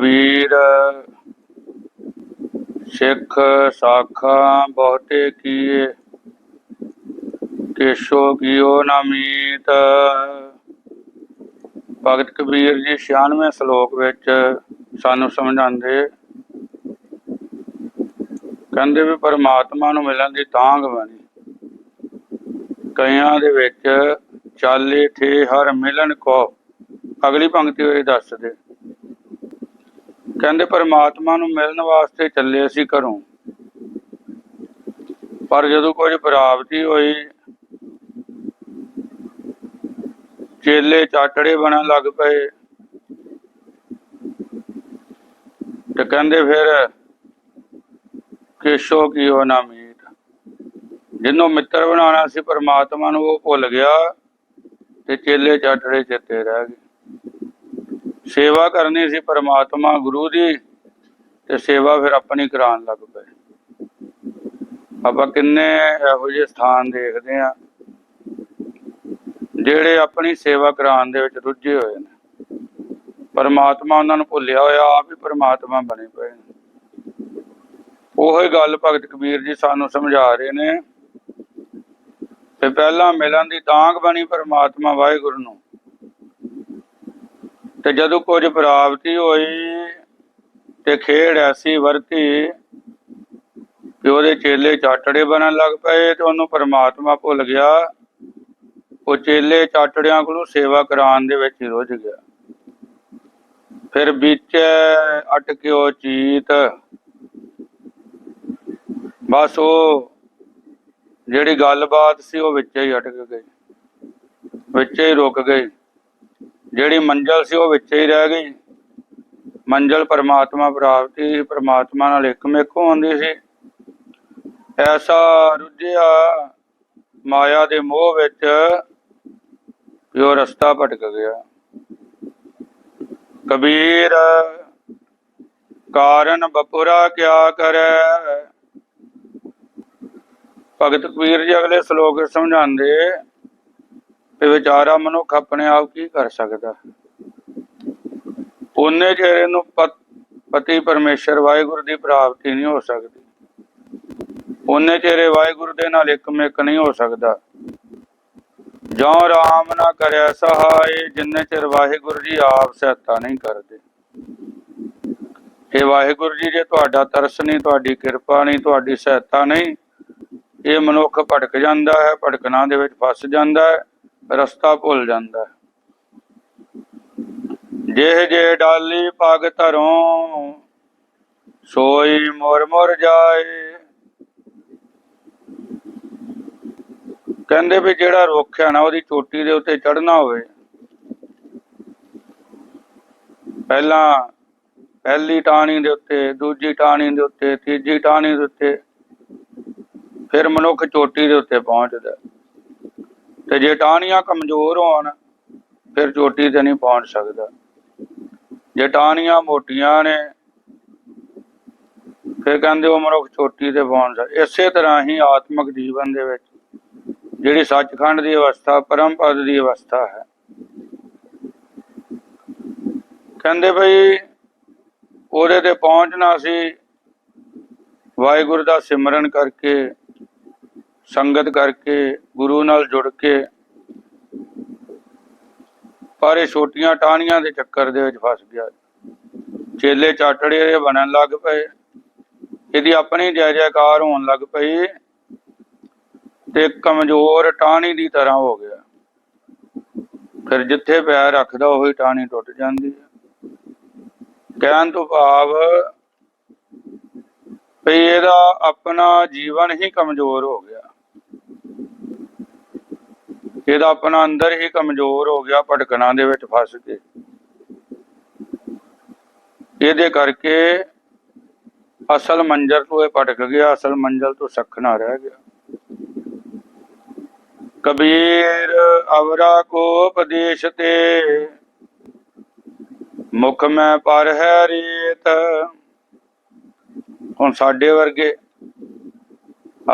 ਕਬੀਰ, ਸਿੱਖ ਸਾਖਾਂ ਬਹੁਤੇ ਕੀਏ, ਕੇਸ਼ੋ ਕੀਓ ਨਾ ਭਗਤ ਕਬੀਰ ਜੀ 96ਵੇਂ ਸ਼ਲੋਕ ਵਿੱਚ ਸਾਨੂੰ ਸਮਝਾਉਂਦੇ, ਕਹਿੰਦੇ ਵੀ ਪਰਮਾਤਮਾ ਨੂੰ ਮਿਲਣ ਦੀ ਤਾਂਘ ਬਣੀ। ਕਈਆਂ ਦੇ ਵਿੱਚ ਚਾਲੇ, ਠੇ, ਹਰ ਮਿਲਣ ਕੋ। ਅਗਲੀ ਪੰਕਤੀ ਹੋਈ ਦੱਸਦੇ ਕਹਿੰਦੇ ਪਰਮਾਤਮਾ ਨੂੰ ਮਿਲਣ ਵਾਸਤੇ ਚੱਲੇ ਅਸੀਂ ਘਰੋਂ। ਪਰ ਜਦੋਂ ਕੁਝ ਪ੍ਰਾਪਤੀ ਹੋਈ, ਚੇਲੇ ਚਾਟੜੇ ਬਣਨ ਲੱਗ ਪਏ। ਤੇ ਕਹਿੰਦੇ ਫਿਰ, ਕੇਸ਼ੋ ਕੀਓ ਨਾ ਮੀਤ ਜਿਹਨੂੰ ਮਿੱਤਰ ਬਣਾਉਣਾ ਸੀ ਪਰਮਾਤਮਾ ਨੂੰ, ਉਹ ਭੁੱਲ ਗਿਆ ਤੇ ਚੇਲੇ ਚਾਟੜੇ ਚੇਤੇ ਰਹਿ ਗਏ। ਸੇਵਾ ਕਰਨੀ ਸੀ ਪਰਮਾਤਮਾ ਗੁਰੂ ਦੀ ਤੇ ਸੇਵਾ ਫਿਰ ਆਪਣੀ ਕਰਾਉਣ ਲੱਗ ਪਏ। ਆਪਾਂ ਕਿੰਨੇ ਇਹੋ ਜਿਹੇ ਸਥਾਨ ਦੇਖਦੇ ਆ ਜਿਹੜੇ ਆਪਣੀ ਸੇਵਾ ਕਰਾਉਣ ਦੇ ਵਿੱਚ ਰੁੱਝੇ ਹੋਏ ਨੇ। ਪਰਮਾਤਮਾ ਉਹਨਾਂ ਨੂੰ ਭੁੱਲਿਆ ਹੋਇਆ, ਆਪ ਹੀ ਪਰਮਾਤਮਾ ਬਣੇ ਪਏ ਨੇ। ਉਹੀ ਗੱਲ ਭਗਤ ਕਬੀਰ ਜੀ ਸਾਨੂੰ ਸਮਝਾ ਰਹੇ ਨੇ ਤੇ ਪਹਿਲਾਂ ਮਿਲਣ ਦੀ ਤਾਂਗ ਬਣੀ ਪਰਮਾਤਮਾ ਵਾਹਿਗੁਰੂ ਨੂੰ। ਤੇ ਜਦੋਂ ਕੁਝ ਪ੍ਰਾਪਤੀ ਹੋਈ ਤੇ ਖੇਡ ਐਸੀ ਵਰਤੀ ਕਿ ਉਹਦੇ ਚੇਲੇ ਚਾਟੜੇ ਬਣਨ ਲੱਗ ਪਏ ਤੇ ਉਹਨੂੰ ਪਰਮਾਤਮਾ ਭੁੱਲ ਗਿਆ। ਉਹ ਚੇਲੇ ਚਾਟੜਿਆਂ ਕੋਲੋਂ ਸੇਵਾ ਕਰਾਉਣ ਦੇ ਵਿੱਚ ਹੀ ਰੁੱਝ ਗਿਆ। ਫਿਰ ਵਿੱਚ ਅਟਕਿਓ ਚੀਤ। ਬਸ ਉਹ ਜਿਹੜੀ ਗੱਲਬਾਤ ਸੀ ਉਹ ਵਿੱਚ ਹੀ ਅਟਕ ਗਈ। ਵਿੱਚ ਹੀ ਰੁਕ ਗਈ। ਜਿਹੜੀ ਮੰਜ਼ਲ ਸੀ ਉਹ ਵਿੱਚ ਹੀ ਰਹਿ ਗਈ। ਮੰਜ਼ਲ ਪਰਮਾਤਮਾ ਪ੍ਰਾਪਤੀ ਸੀ, ਪਰਮਾਤਮਾ ਨਾਲ ਇੱਕਮਿਕ ਹੁੰਦੀ ਸੀ। ਐਸਾ ਰੁੱਝਿਆ ਮਾਇਆ ਦੇ ਮੋਹ ਵਿੱਚ ਕਿ ਉਹ ਰਸਤਾ ਭਟਕ ਗਿਆ। ਕਬੀਰ ਕਾਰਨ ਬਪੁਰਾ ਕਿਆ ਕਰੈ? ਭਗਤ ਕਬੀਰ ਜੀ ਅਗਲੇ ਸ਼ਲੋਕ ਵਿੱਚ ਸਮਝਾਉਂਦੇ ਤੇ ਵਿਚਾਰਾ ਮਨੁੱਖ ਆਪਣੇ ਆਪ ਕੀ ਕਰ ਸਕਦਾ? ਉਹਨੇ ਜਿਹੜੇ ਨੂੰ ਪਤੀ ਪਰਮੇਸ਼ਰ ਵਾਹਿਗੁਰੂ ਦੀ ਪ੍ਰਾਪਤੀ ਨਹੀਂ ਹੋ ਸਕਦੀ। ਉਹਨੇ ਚਿਹਰੇ ਵਾਹਿਗੁਰੂ ਦੇ ਨਾਲ ਇੱਕਮਿਕ ਨਹੀਂ ਹੋ ਸਕਦਾ। ਜੋ ਰਾਮ ਨਾ ਕਰਿਆ ਸਹਾਏ, ਜਿੰਨੇ ਚਿਰ ਵਾਹਿਗੁਰੂ ਜੀ ਆਪ ਸਹਾਇਤਾ ਨਹੀਂ ਕਰਦੇ। ਇਹ ਵਾਹਿਗੁਰੂ ਜੀ ਜੇ ਤੁਹਾਡਾ ਤਰਸ ਨਹੀਂ, ਤੁਹਾਡੀ ਕਿਰਪਾ ਨਹੀਂ, ਤੁਹਾਡੀ ਸਹਾਇਤਾ ਨਹੀਂ, ਇਹ ਮਨੁੱਖ ਭਟਕ ਜਾਂਦਾ ਹੈ, ਭਟਕਣਾ ਦੇ ਵਿੱਚ ਫਸ ਜਾਂਦਾ ਹੈ। ਰਸਤਾ ਭੁੱਲ ਜਾਂਦਾ ਹੈ। ਜੇ ਡਾਲੀ ਪਗ ਧਰੋਂ, ਸੋਈ ਮੁਰ ਮੁਰ ਜਾਏ। ਕਹਿੰਦੇ ਵੀ ਜਿਹੜਾ ਰੁੱਖ ਹੈ ਨਾ, ਉਹਦੀ ਚੋਟੀ ਦੇ ਉੱਤੇ ਚੜਨਾ ਹੋਵੇ। ਪਹਿਲਾਂ ਪਹਿਲੀ ਟਾਹਣੀ ਦੇ ਉੱਤੇ, ਦੂਜੀ ਟਾਹਣੀ ਦੇ ਉੱਤੇ, ਤੀਜੀ ਟਾਹਣੀ ਦੇ ਉੱਤੇ, ਫਿਰ ਮਨੁੱਖ ਚੋਟੀ ਦੇ ਉੱਤੇ ਪਹੁੰਚਦਾ। ਤੇ ਜੇ ਟਾਹਣੀਆਂ ਕਮਜ਼ੋਰ ਹੋਣ, ਫਿਰ ਚੋਟੀ ਤੇ ਨਹੀਂ ਪਹੁੰਚ ਸਕਦਾ। ਜੇ ਟਾਹਣੀਆਂ ਮੋਟੀਆਂ ਨੇ, ਫਿਰ ਕਹਿੰਦੇ ਉਹ ਮਨੁੱਖ ਚੋਟੀ ਤੇ ਪਹੁੰਚ ਸਕਦਾ। ਇਸੇ ਤਰ੍ਹਾਂ ਹੀ ਆਤਮਿਕ ਜੀਵਨ ਦੇ ਵਿੱਚ, ਜਿਹੜੀ ਸੱਚਖੰਡ ਦੀ ਅਵਸਥਾ, ਪਰਮ ਪਦ ਦੀ ਅਵਸਥਾ ਹੈ। ਕਹਿੰਦੇ ਭਈ ਉਹਦੇ ਤੇ ਪਹੁੰਚਣਾ ਸੀ, ਵਾਹਿਗੁਰੂ ਦਾ ਸਿਮਰਨ ਕਰਕੇ ਸੰਗਤ ਕਰਕੇ ਗੁਰੂ ਨਾਲ ਜੁੜ ਕੇ ਪਰ ਇਹ ਛੋਟੀਆਂ ਟਾਹਣੀਆਂ ਦੇ ਚੱਕਰ ਦੇ ਵਿੱਚ ਫਸ ਗਿਆ। ਚੇਲੇ ਚਾਟੜੇ ਬਣਨ ਲੱਗ ਪਏ। ਇਹਦੀ ਆਪਣੀ ਜੈ ਜੈਕਾਰ ਹੋਣ ਲੱਗ ਪਈ ਤੇ ਕਮਜ਼ੋਰ ਟਾਹਣੀ ਦੀ ਤਰ੍ਹਾਂ ਹੋ ਗਿਆ। ਫਿਰ ਜਿੱਥੇ ਪੈਰ ਰੱਖਦਾ ਉਹੀ ਟਾਹਣੀ ਟੁੱਟ ਜਾਂਦੀ ਹੈ। ਕਹਿਣ ਤੋਂ ਭਾਵ ਵੀ ਇਹਦਾ ਆਪਣਾ ਜੀਵਨ ਹੀ ਕਮਜ਼ੋਰ ਹੋ ਗਿਆ। ਇਹਦਾ ਆਪਣਾ ਅੰਦਰ ਹੀ ਕਮਜ਼ੋਰ ਹੋ ਗਿਆ, ਭਟਕਣਾ ਦੇ ਵਿੱਚ ਫਸ ਕੇ। ਇਹਦੇ ਕਰਕੇ ਅਸਲ ਮੰਜ਼ਰ ਤੋਂ ਇਹ ਭਟਕ ਗਿਆ, ਅਸਲ ਮੰਜ਼ਲ ਤੋਂ ਸਖਣਾ ਰਹਿ ਗਿਆ। ਕਬੀਰ ਅਵਰਾ ਕੋ ਉਪਦੇਸ਼ ਤੇ, ਮੁਖ ਮੈਂ ਪਰ ਹੈ ਰੀਤ। ਹੁਣ ਸਾਡੇ ਵਰਗੇ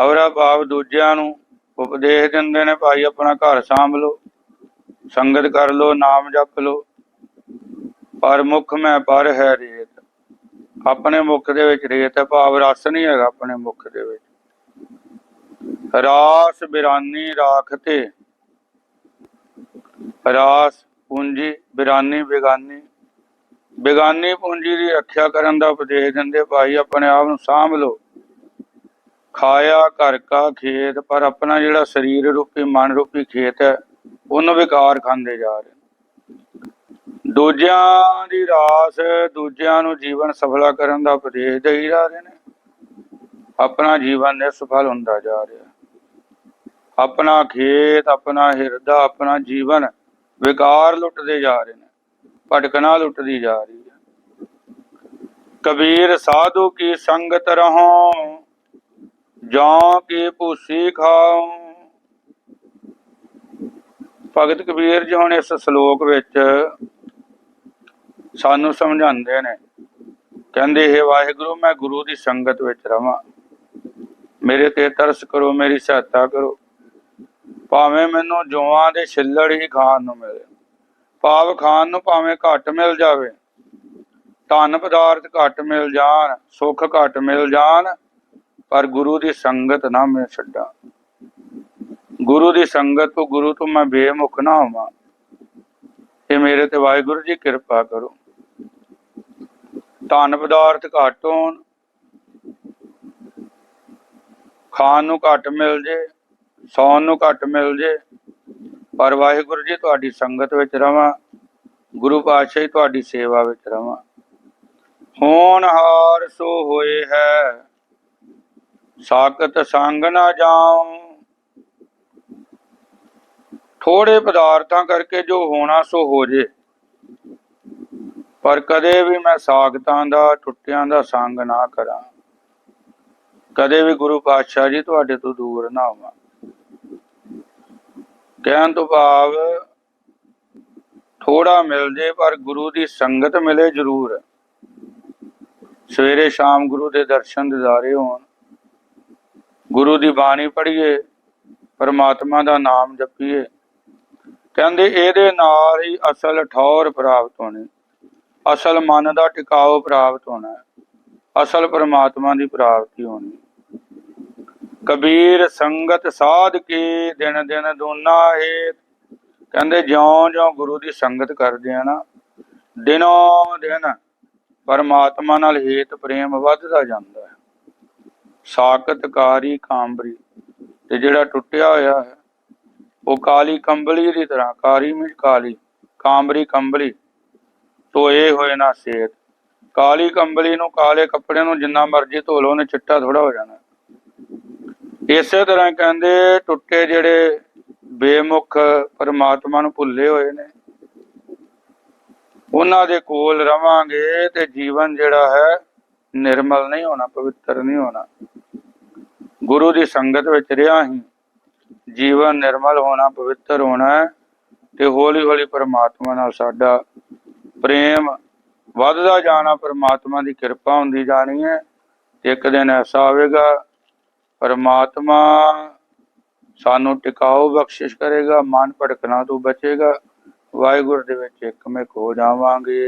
ਅਵਰਾ ਭਾਵ ਦੂਜਿਆਂ ਨੂੰ ਉਪਦੇਸ਼ ਦਿੰਦੇ ਨੇ ਭਾਈ, ਆਪਣਾ ਘਰ ਸਾਂਭ ਲਓ ਸੰਗਤ ਕਰ ਲਓ ਨਾਮ ਜਪ ਲਓ ਪਰ ਮੁਖ ਮੈਂ, ਪਰ ਹੈ ਰੇਤ। ਆਪਣੇ ਮੁਖ ਦੇ ਵਿੱਚ ਰੇਤ ਹੈ, ਭਾਵ ਰਸ ਨਹੀਂ ਹੈਗਾ ਆਪਣੇ ਮੁਖ ਦੇ ਵਿੱਚ। ਰਾਸ ਬਿਰਾਨੀ ਰਾਖਤੇ। ਰਾਸ ਪੂੰਜੀ ਬਿਰਾਨੀ ਬੇਗਾਨੀ। ਬੇਗਾਨੀ ਪੂੰਜੀ ਦੀ ਰੱਖਿਆ ਕਰਨ ਦਾ ਉਪਦੇਸ਼ ਦਿੰਦੇ ਭਾਈ, ਆਪਣੇ ਆਪ ਨੂੰ ਸਾਂਭ ਲਓ ਖਾਇਆ ਘਰ ਕਾ ਖੇਤ, ਪਰ ਆਪਣਾ ਜਿਹੜਾ ਸਰੀਰ ਰੂਪੀ, ਮਨ ਰੂਪੀ ਖੇਤ ਹੈ, ਉਹਨੂੰ ਵਿਕਾਰ ਖਾਂਦੇ ਜਾ ਰਹੇ ਦੂਜਿਆਂ ਦੀ ਰਾਸ, ਦੂਜਿਆਂ ਨੂੰ ਜੀਵਨ ਸਫਲਾ ਕਰਨ ਦਾ ਉਪਦੇਸ਼ ਦੇਈ ਜਾ ਰਹੇ ਨੇ। ਆਪਣਾ ਜੀਵਨ ਨਿਸਫਲ ਹੁੰਦਾ ਜਾ ਰਿਹਾ। ਆਪਣਾ ਖੇਤ, ਆਪਣਾ ਹਿਰਦਾ, ਆਪਣਾ ਜੀਵਨ ਵਿਕਾਰ ਲੁੱਟਦੇ ਜਾ ਰਹੇ ਨੇ। ਭਟਕਣਾ ਲੁੱਟਦੀ ਜਾ ਰਹੀ ਹੈ। ਕਬੀਰ, ਸਾਧੂ ਕੀ ਸੰਗਤ ਰਹੋ ਜਾਂ ਕੀ ਭੂਸੀ ਖਾਓ ਭਗਤ ਕਬੀਰ ਜੀ ਹੁਣ ਇਸ ਸ਼ਲੋਕ ਵਿੱਚ ਸਾਨੂੰ ਸਮਝਾਉਂਦੇ ਨੇ। ਕਹਿੰਦੇ, ਹੈ ਵਾਹਿਗੁਰੂ, ਮੈਂ ਗੁਰੂ ਦੀ ਸੰਗਤ ਵਿੱਚ ਰਵਾਂ। ਮੇਰੇ ਤੇ ਤਰਸ ਕਰੋ, ਮੇਰੀ ਸਹਾਇਤਾ ਕਰੋ। ਭਾਵੇਂ ਮੈਨੂੰ ਜੋਆਂ ਦੇ ਛਿੱਲੜ ਹੀ ਖਾਣ ਨੂੰ ਮਿਲੇ। ਪਾਪ ਖਾਣ ਨੂੰ ਭਾਵੇਂ ਘੱਟ ਮਿਲ ਜਾਵੇ। ਧਨ ਪਦਾਰਥ ਘੱਟ ਮਿਲ ਜਾਣ, ਸੁੱਖ ਘੱਟ ਮਿਲ ਜਾਣ ਪਰ ਗੁਰੂ ਦੀ ਸੰਗਤ ਨਾ ਮੈਂ ਛੱਡਾਂ। ਗੁਰੂ ਦੀ ਸੰਗਤ ਤੋਂ ਗੁਰੂ ਤੋਂ ਮੈਂ ਬੇਮੁਖ ਨਾ ਹੋਵਾਂ। ਇਹ ਮੇਰੇ ਤੇ ਵਾਹਿਗੁਰੂ ਜੀ ਕਿਰਪਾ ਕਰੋ। ਧਨ ਪਦਾਰਥ ਘੱਟ ਹੋਣ, ਖਾਣ ਨੂੰ ਘੱਟ ਮਿਲ ਜੇ, ਸੌਣ ਨੂੰ ਘੱਟ ਮਿਲ ਜੇ, ਪਰ ਵਾਹਿਗੁਰੂ ਜੀ ਤੁਹਾਡੀ ਸੰਗਤ ਵਿੱਚ ਰਵਾਂ, ਗੁਰੂ ਪਾਤਸ਼ਾਹ ਤੁਹਾਡੀ ਸੇਵਾ ਵਿੱਚ ਰਵਾਂ। ਹੋਣ ਹਾਰ ਸੋ ਹੋਏ ਹੈ। ਸਾਖਤ ਸੰਗ ਨਾ ਜਾਉ ਥੋੜੇ ਪਦਾਰਥਾਂ ਕਰਕੇ ਜੋ ਹੋਣਾ ਸੋ ਹੋ ਜੇ। ਪਰ ਕਦੇ ਵੀ ਮੈਂ ਸਾਖਤਾਂ ਦਾ, ਟੁੱਟਿਆਂ ਦਾ ਸੰਗ ਨਾ ਕਰਾਂ। ਕਦੇ ਵੀ ਗੁਰੂ ਪਾਤਸ਼ਾਹ ਜੀ ਤੁਹਾਡੇ ਤੋਂ ਦੂਰ ਨਾ ਹੋਵਾਂ। ਕਹਿਣ ਤੋਂ ਭਾਵ ਥੋੜਾ ਮਿਲ ਜੇ, ਪਰ ਗੁਰੂ ਦੀ ਸੰਗਤ ਮਿਲੇ ਜ਼ਰੂਰ। ਸਵੇਰੇ ਸ਼ਾਮ ਗੁਰੂ ਦੇ ਦਰਸ਼ਨ ਦਿਦਾਰੇ ਹੋਣ। ਗੁਰੂ ਦੀ ਬਾਣੀ ਪੜ੍ਹੀਏ, ਪਰਮਾਤਮਾ ਦਾ ਨਾਮ ਜਪੀਏ। ਕਹਿੰਦੇ, ਇਹਦੇ ਨਾਲ ਹੀ ਅਸਲ ਠੌਰ ਪ੍ਰਾਪਤ ਹੋਣੀ। ਅਸਲ ਮਨ ਦਾ ਟਿਕਾਓ ਪ੍ਰਾਪਤ ਹੋਣਾ ਅਸਲ ਪਰਮਾਤਮਾ ਦੀ ਪ੍ਰਾਪਤੀ ਹੋਣੀ। ਕਬੀਰ ਸੰਗਤ ਸਾਧ ਕੇ ਦਿਨ ਦਿਨ ਦੋਨਾ ਹੈ ਕਹਿੰਦੇ, ਜਿਉਂ-ਜਿਉਂ ਗੁਰੂ ਦੀ ਸੰਗਤ ਕਰਦੇ ਆ ਨਾ, ਦਿਨੋਂ ਦਿਨ ਪਰਮਾਤਮਾ ਨਾਲ ਹੇਤ ਪ੍ਰੇਮ ਵੱਧਦਾ ਜਾਂਦਾ ਹੈ। ਸਾਕਤਕਾਰੀ ਕਾਂਬਰੀ ਤੇ ਜਿਹੜਾ ਟੁੱਟਿਆ ਹੋਇਆ ਹੈ, ਉਹ ਕਾਲੀ ਕੰਬਲੀ ਦੀ ਤਰ੍ਹਾਂ, ਕਾਰੀ ਵਿੱਚ ਕਾਲੀ, ਕਾਂਬਰੀ ਕੰਬਲੀ, ਧੋਏ ਹੋਏ ਨਾ ਸੇਤ। ਕਾਲੀ ਕੰਬਲੀ ਨੂੰ ਕਾਲੇ ਕੱਪੜੇ ਨੂੰ ਜਿੰਨਾ ਮਰਜ਼ੀ ਧੋ ਲਓ, ਉਹਨੇ ਚਿੱਟਾ ਥੋੜਾ ਹੋ ਜਾਣਾ। ਇਸੇ ਤਰ੍ਹਾਂ ਕਹਿੰਦੇ ਟੁੱਟੇ ਜਿਹੜੇ ਬੇਮੁਖ ਪਰਮਾਤਮਾ ਨੂੰ ਭੁੱਲੇ ਹੋਏ ਨੇ, ਉਹਨਾਂ ਦੇ ਕੋਲ ਰਵਾਂਗੇ ਤੇ ਜੀਵਨ ਜਿਹੜਾ ਹੈ ਨਿਰਮਲ ਨਹੀਂ ਹੋਣਾ, ਪਵਿੱਤਰ ਨਹੀਂ ਹੋਣਾ। ਗੁਰੂ ਦੀ ਸੰਗਤ ਵਿੱਚ ਰਿਹਾ ਹੀ ਜੀਵਨ ਨਿਰਮਲ ਹੋਣਾ, ਪਵਿੱਤਰ ਹੋਣਾ ਹੈ ਤੇ ਹੌਲੀ ਹੌਲੀ ਪਰਮਾਤਮਾ ਨਾਲ ਸਾਡਾ ਪ੍ਰੇਮ ਵੱਧਦਾ ਜਾਣਾ, ਪਰਮਾਤਮਾ ਦੀ ਕਿਰਪਾ ਹੁੰਦੀ ਜਾਣੀ ਹੈ। ਤੇ ਇੱਕ ਦਿਨ ਐਸਾ ਆਵੇਗਾ, ਪਰਮਾਤਮਾ ਸਾਨੂੰ ਟਿਕਾਓ ਬਖਸ਼ਿਸ਼ ਕਰੇਗਾ, ਮਨ ਭਟਕਣਾ ਤੋਂ ਬਚੇਗਾ। ਵਾਹਿਗੁਰੂ ਦੇ ਵਿੱਚ ਇੱਕ ਮੇ ਹੋ ਜਾਵਾਂਗੇ।